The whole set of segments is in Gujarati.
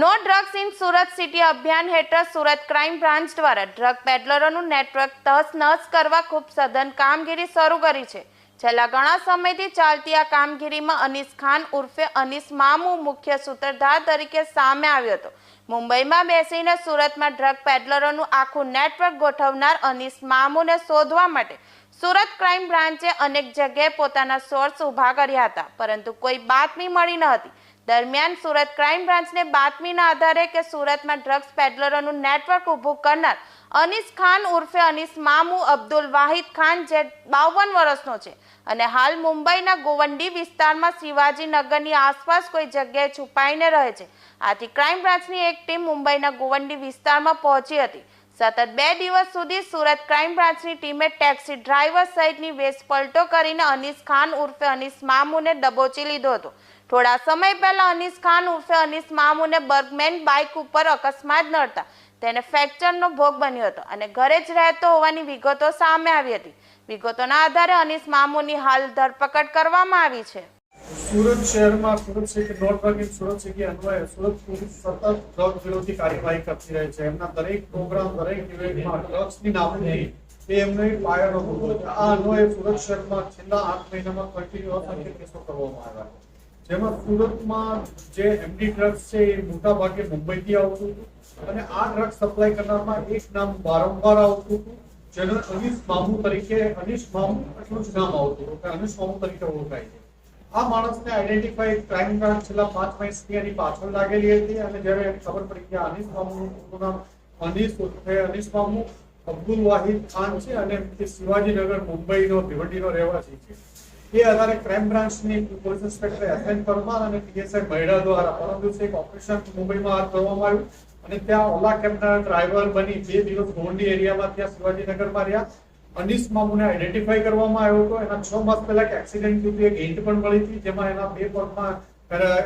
No drugs in Surat city અભિયાન હેઠળ સુરત ક્રાઇમ બ્રાન્ચ દ્વારા ડ્રગ પેડલરોનું નેટવર્ક તહસ નહસ કરવા ખૂબ સઘન કામગીરી શરૂ કરી છે. છેલ્લા ઘણા સમયથી ચાલતી આ કામગીરીમાં અનીસ ખાન ઉર્ફે અનીસ મામુ મુખ્ય સૂત્રધાર તરીકે સામે આવ્યો હતો. મુંબઈમાં બેસીને સુરતમાં ડ્રગ પેડલરોનું આખું નેટવર્ક ગોઠવનાર અનિસ મામુને શોધવા માટે સુરત ક્રાઇમ બ્રાન્ચે અનેક જગ્યાએ પોતાના સોર્સ ઊભા કર્યા હતા. પરંતુ કોઈ બાતમી મળી ન હતી. દરમિયાન સુરત ક્રાઇમ બ્રાન્ચને બાતમીના આધારે કે સુરતમાં ડ્રગ્સ પેડલરોનું નેટવર્ક ઊભું કરનાર અનિસ ખાન ઉર્ફે અનિસ મામુ અબ્દુલ વાહિદ ખાન જે બાવન વર્ષનો છે. અને હાલ મુંબઈના ગોવંડી વિસ્તારમાં શિવાજીનગરની આસપાસ કોઈ જગ્યાએ છુપાઈને રહે છે. આથી ક્રાઇમ બ્રાન્ચની એક ટીમ મુંબઈના ગોવંડી વિસ્તારમાં પહોંચી હતી. સતત બે દિવસ સુધી સુરત ક્રાઇમ બ્રાન્ચની ટીમે ટેક્સી ડ્રાઈવર સહિતની વેશ પલટો કરીને અનીસ ખાન ઉર્ફે અનીસ મામુને દબોચી લીધો હતો. થોડા સમય પહેલા અનીસ ખાન ઉર્ફે અનીસ મામુને બર્ગમેન બાઇક ઉપર અકસ્માત નડતા તેને ફ્રેક્ચરનો ભોગ બન્યો હતો અને ઘરે જ રહેતો હોવાની વિગતો સામે આવી હતી. વિગતોના આધારે અનીસ મામુની હાલ ધરપકડ કરવામાં આવી છે. સુરત શહેરમાં Surat city not working Surat city અન્વયે સુરત પોલીસ સતત ડ્રગ વિરોધી કાર્યવાહી કરતી રહે છે. એમના દરેક પ્રોગ્રામ દરેક ઇવેન્ટમાં ડ્રગ્સની નાબૂદી એ એમનો એક પાયાનો મુદ્દો છે. આ અન્વયે સુરત શહેરમાં છેલ્લા આઠ મહિનામાં કન્ટિન્યુ અસંખ્ય કેસો કરવામાં આવ્યા જેમાં સુરતમાં જે એમડી ડ્રગ્સ છે એ મોટા ભાગે મુંબઈથી આવતું હતું અને આ ડ્રગ સપ્લાય કરનારમાં એક નામ વારંવાર આવતું હતું. જેનો અનિશ મામુ તરીકે, અનિશ મામુ એટલું જ નામ આવતું હતું. કે અનિશ મામુ તરીકે ઓળખાય છે. આ માણસને આઈડેન્ટિફાઈ ક્રાઇમ બ્રાન્ચ છેલ્લા પાંચ મહિનાથી એની પાછળ લાગેલી હતી અને જ્યારે ખબર પડી કે અનીસ મામુનું નામ અનીસ ઉર્ફે અનીસ મામુ, અબ્દુલ વાહિદ ખાન છે અને તે શિવાજીનગર, મુંબઈનો ભિવંડીનો રહેવાસી છે. એ આધારે ક્રાઇમ બ્રાન્ચની police inspector S N Parmar અને પીએસઆઈ મહેડા દ્વારા પરમ દિવસે એક ઓપરેશન મુંબઈમાં હાથ ધરવામાં આવ્યું અને ત્યાં ઓલા કેબના ડ્રાઈવર બની, બે દિવસ ગોંડી એરિયામાં ત્યાં શિવાજીનગરમાં રહ્યા. અનીસ મામુને આઈડેન્ટિફાઈ કરવામાં આવ્યો હતો. એના છ માસ પહેલા એક એક્સિડન્ટ થયું એક હિન્ટ પણ મળી હતી, જેમાં એના બે પગમાં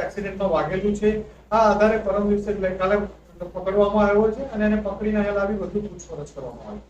એક્સિડન્ટમાં વાગેલું છે. આ આધારે પરમ દિવસે કાલે પકડવામાં આવ્યો છે અને એને પકડીને અહીંયા લાવી વધુ પૂછપરછ કરવામાં આવી.